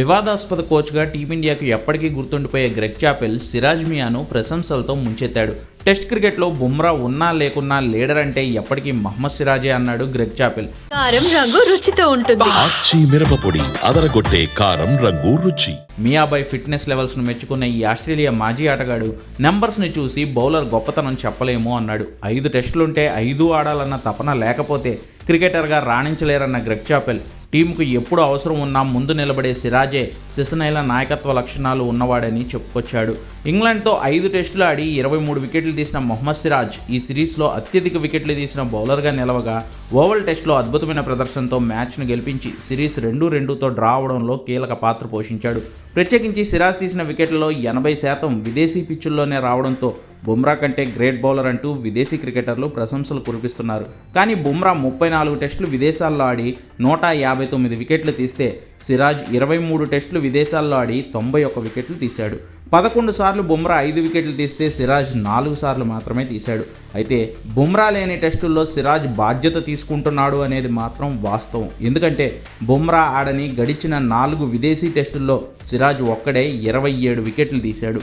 వివాదాస్పద కోచ్గా టీమిండియాకు ఎప్పటికీ గుర్తుండిపోయే గ్రెగ్ చాపెల్ సిరాజ్ మియాను ప్రశంసలతో ముంచెత్తాడు. టెస్ట్ క్రికెట్లో బుమ్రా ఉన్నా లేకున్నా లీడర్ అంటే ఎప్పటికీ మహమ్మద్ సిరాజే అన్నాడు గ్రెగ్ చాపెల్. కారం రంగు రుచితో ఉంటుంది. ఆచి మిరపపొడి అదరగొట్టే కారం రంగు రుచి. మియాబాయ్ ఫిట్నెస్ లెవెల్స్ను మెచ్చుకున్న ఈ ఆస్ట్రేలియా మాజీ ఆటగాడు నెంబర్స్ని చూసి బౌలర్ గొప్పతనం చెప్పలేము అన్నాడు. ఐదు టెస్టులుంటే ఐదు ఆడాలన్న తపన లేకపోతే క్రికెటర్గా రాణించలేరన్న గ్రెగ్ చాపెల్. టీంకు ఎప్పుడు అవసరం ఉన్నా ముందు నిలబడే సిరాజే సిసనైల నాయకత్వ లక్షణాలు ఉన్నవాడని చెప్పుకొచ్చాడు. ఇంగ్లాండ్తో ఐదు టెస్టులు ఆడి ఇరవై మూడు వికెట్లు తీసిన మొహమ్మద్ సిరాజ్ ఈ సిరీస్లో అత్యధిక వికెట్లు తీసిన బౌలర్గా నిలవగా ఓవల్ టెస్ట్లో అద్భుతమైన ప్రదర్శనతో మ్యాచ్ను గెలిపించి సిరీస్ రెండు రెండుతో డ్రా అవడంలో కీలక పాత్ర పోషించాడు. ప్రత్యేకించి సిరాజ్ తీసిన వికెట్లలో ఎనభై శాతం విదేశీ పిచ్చుల్లోనే రావడంతో బుమ్రా కంటే గ్రేట్ బౌలర్ అంటూ విదేశీ క్రికెటర్లు ప్రశంసలు కురిపిస్తున్నారు. కానీ బుమ్రా ముప్పై నాలుగు టెస్టులు విదేశాల్లో ఆడి నూట యాభై తొమ్మిది వికెట్లు తీస్తే సిరాజ్ ఇరవై మూడు టెస్టులు విదేశాల్లో ఆడి తొంభై ఒక్క వికెట్లు తీశాడు. పదకొండు సార్లు బుమ్రా ఐదు వికెట్లు తీస్తే సిరాజ్ నాలుగు సార్లు మాత్రమే తీశాడు. అయితే బుమ్రా లేని టెస్టుల్లో సిరాజ్ బాధ్యత తీసుకుంటున్నాడు అనేది మాత్రం వాస్తవం. ఎందుకంటే బుమ్రా ఆడని గడిచిన నాలుగు విదేశీ టెస్టుల్లో సిరాజ్ ఒక్కడే ఇరవై ఏడు వికెట్లు తీశాడు.